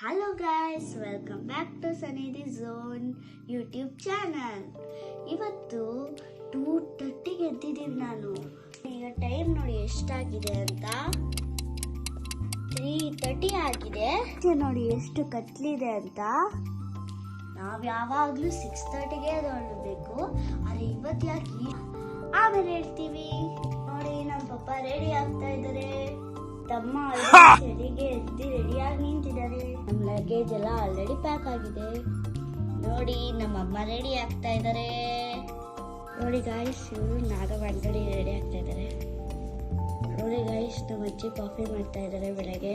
Hello guys welcome back to Sannidhi zone YouTube channel ಇವತ್ತು two ತರ್ಟಿಗೆ ಎದ್ದಿದ್ದೀನಿ ನಾನು. ಈಗ ಟೈಮ್ ನೋಡಿ ಎಷ್ಟಾಗಿದೆ ಅಂತ. ತ್ರೀ ತರ್ಟಿ ಆಗಿದೆ. ನೋಡಿ ಎಷ್ಟು ಕತ್ಲಿದೆ ಅಂತ. ನಾವು ಯಾವಾಗಲೂ ಸಿಕ್ಸ್ ತರ್ಟಿಗೆ ಹೊರಡಬೇಕು ಆದರೆ ಇವತ್ತು ಯಾಕೆ ಆಮೇಲೆ ಹೇಳ್ತೀವಿ. ತಮ್ಮ ಚಳಿಗೆ ಎದ್ದು ರೆಡಿಯಾಗಿ ನಿಂತಿದ್ದಾರೆ. ನಮ್ಮ ಲಗೇಜ್ ಎಲ್ಲ ಆಲ್ರೆಡಿ ಪ್ಯಾಕ್ ಆಗಿದೆ. ನೋಡಿ ನಮ್ಮ ಅಮ್ಮ ರೆಡಿ ಆಗ್ತಾ ಇದ್ದಾರೆ. ನೋಡಿ ಗಾಯ್ಸ್ ಇವರು ನಾಗವಂಡಡಿ ರೆಡಿ ಆಗ್ತಾ ಇದ್ದಾರೆ. ನೋಡಿ ಗಾಯ್ಸ್ ನಮ್ಮ ಅಜ್ಜಿ ಕಾಫಿ ಮಾಡ್ತಾ ಇದ್ದಾರೆ ಬೆಳಗ್ಗೆ.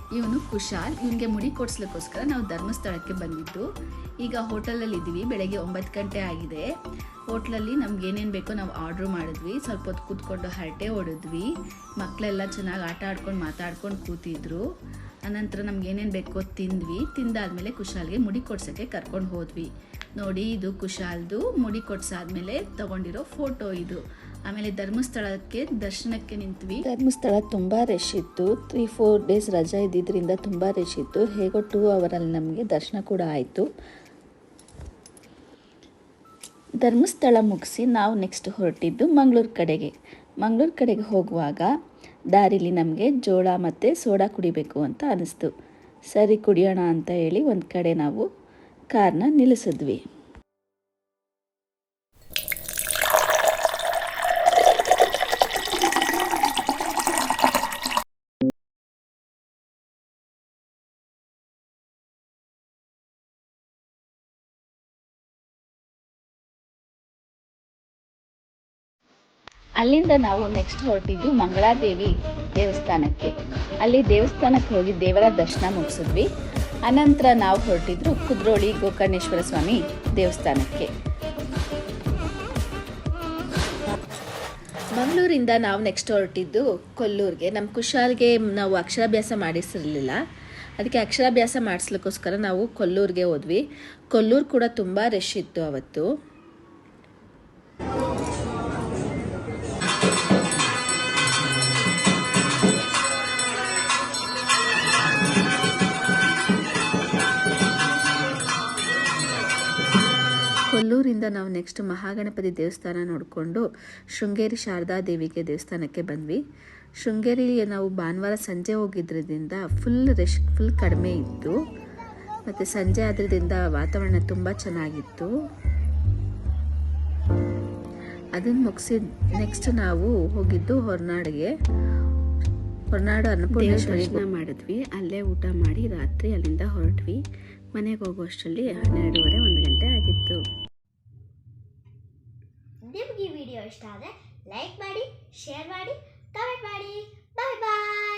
ಇವನು ಕುಶಾಲ್. ಇವನಿಗೆ ಮುಡಿ ಕೊಡಿಸ್ಲಿಕ್ಕೋಸ್ಕರ ನಾವು ಧರ್ಮಸ್ಥಳಕ್ಕೆ ಬಂದಿದ್ದು. ಈಗ ಹೋಟೆಲಲ್ಲಿ ಇದ್ದೀವಿ. ಬೆಳಗ್ಗೆ ಒಂಬತ್ತು ಗಂಟೆ ಆಗಿದೆ. ಹೋಟ್ಲಲ್ಲಿ ನಮ್ಗೆ ಏನೇನು ಬೇಕೋ ನಾವು ಆರ್ಡ್ರ್ ಮಾಡಿದ್ವಿ. ಸ್ವಲ್ಪ ಹೊತ್ತು ಕೂತ್ಕೊಂಡು ಹರಟೆ ಹೊಡೆದ್ವಿ. ಮಕ್ಕಳೆಲ್ಲ ಚೆನ್ನಾಗಿ ಆಟ ಆಡ್ಕೊಂಡು ಮಾತಾಡ್ಕೊಂಡು ಕೂತಿದ್ರು. ಅನಂತರ ನಮ್ಗೆ ಏನೇನು ಬೇಕೋ ತಿಂದ್ವಿ. ತಿಂದಾದ್ಮೇಲೆ ಕುಶಾಲ್ಗೆ ಮುಡಿ ಕೊಡ್ಸೋಕ್ಕೆ ಕರ್ಕೊಂಡು ಹೋದ್ವಿ. ನೋಡಿ, ಇದು ಕುಶಾಲ್ದು ಮುಡಿ ಕೊಡ್ಸಾದ್ಮೇಲೆ ತಗೊಂಡಿರೋ ಫೋಟೋ ಇದು. ಆಮೇಲೆ ಧರ್ಮಸ್ಥಳಕ್ಕೆ ದರ್ಶನಕ್ಕೆ ನಿಂತ್ವಿ. ಧರ್ಮಸ್ಥಳ ತುಂಬಾ ರಶ್ ಇತ್ತು. ತ್ರೀ ಫೋರ್ ಡೇಸ್ ರಜಾ ಇದ್ದಿದ್ದರಿಂದ ತುಂಬಾ ರಶ್ ಇತ್ತು. ಹೇಗೋ ಟೂ ಅವರಲ್ಲಿ ನಮಗೆ ದರ್ಶನ ಕೂಡ ಆಯಿತು. ಧರ್ಮಸ್ಥಳ ಮುಗಿಸಿ ನಾವು ನೆಕ್ಸ್ಟ್ ಹೊರಟಿದ್ದು ಮಂಗಳೂರು ಕಡೆಗೆ. ಮಂಗಳೂರು ಕಡೆಗೆ ಹೋಗುವಾಗ ದಾರಿಲಿ ನಮಗೆ ಜೋಳ ಮತ್ತು ಸೋಡಾ ಕುಡಿಬೇಕು ಅಂತ ಅನಿಸ್ತು. ಸರಿ ಕುಡಿಯೋಣ ಅಂತ ಹೇಳಿ ಒಂದು ಕಡೆ ನಾವು ಕಾರ್ನ ನಿಲ್ಲಿಸಿದ್ವಿ. ಅಲ್ಲಿಂದ ನಾವು ನೆಕ್ಸ್ಟ್ ಹೊರಟಿದ್ದು ಮಂಗಳಾದೇವಿ ದೇವಸ್ಥಾನಕ್ಕೆ. ಅಲ್ಲಿ ದೇವಸ್ಥಾನಕ್ಕೆ ಹೋಗಿ ದೇವರ ದರ್ಶನ ಮುಗಿಸಿದ್ವಿ. ಅನಂತರ ನಾವು ಹೊರಟಿದ್ರು ಕುದ್ರೋಳಿ ಗೋಕರ್ಣೇಶ್ವರ ಸ್ವಾಮಿ ದೇವಸ್ಥಾನಕ್ಕೆ. ಮಂಗಳೂರಿಂದ ನಾವು ನೆಕ್ಸ್ಟ್ ಹೊರಟಿದ್ದು ಕೊಲ್ಲೂರಿಗೆ. ನಮ್ಮ ಕುಶಾಲ್ಗೆ ನಾವು ಅಕ್ಷರಾಭ್ಯಾಸ ಮಾಡಿಸಿರಲಿಲ್ಲ. ಅದಕ್ಕೆ ಅಕ್ಷರಾಭ್ಯಾಸ ಮಾಡಿಸ್ಲಿಕ್ಕೋಸ್ಕರ ನಾವು ಕೊಲ್ಲೂರಿಗೆ ಹೋದ್ವಿ. ಕೊಲ್ಲೂರು ಕೂಡ ತುಂಬ ರಶ್ ಇತ್ತು ಅವತ್ತು. ಕೊಲ್ಲೂರಿಂದ ನಾವು ನೆಕ್ಸ್ಟ್ ಮಹಾಗಣಪತಿ ದೇವಸ್ಥಾನ ನೋಡಿಕೊಂಡು ಶೃಂಗೇರಿ ಶಾರದಾ ದೇವಿಗೆ ದೇವಸ್ಥಾನಕ್ಕೆ ಬಂದ್ವಿ. ಶೃಂಗೇರಿಗೆ ನಾವು ಭಾನುವಾರ ಸಂಜೆ ಹೋಗಿದ್ದರಿಂದ ಫುಲ್ ರೆಶ್ ಫುಲ್ ಕಡಿಮೆ ಇತ್ತು. ಮತ್ತು ಸಂಜೆ ಆದ್ರಿಂದ ವಾತಾವರಣ ತುಂಬ ಚೆನ್ನಾಗಿತ್ತು. ಅದನ್ನು ಮುಗಿಸಿ ನೆಕ್ಸ್ಟ್ ನಾವು ಹೋಗಿದ್ದು ಹೊರನಾಡಿಗೆ. ಹೊರನಾಡು ಅನ್ನಪೂರ್ಣೇಶ್ವರಿ ದರ್ಶನ ಮಾಡಿದ್ವಿ. ಅಲ್ಲೇ ಊಟ ಮಾಡಿ ರಾತ್ರಿ ಅಲ್ಲಿಂದ ಹೊರಟ್ವಿ. ಮನೆಗೆ ಹೋಗುವಷ್ಟರಲ್ಲಿ ಹನ್ನೆರಡೂವರೆ ಒಂದು ಗಂಟೆ ಆಗಿತ್ತು. ವಿಡಿಯೋ ಇಷ್ಟ ಆದರೆ ಲೈಕ್ ಮಾಡಿ ಶೇರ್ ಮಾಡಿ ಕಮೆಂಟ್ ಮಾಡಿ. ಬಾಯ್ ಬಾಯ್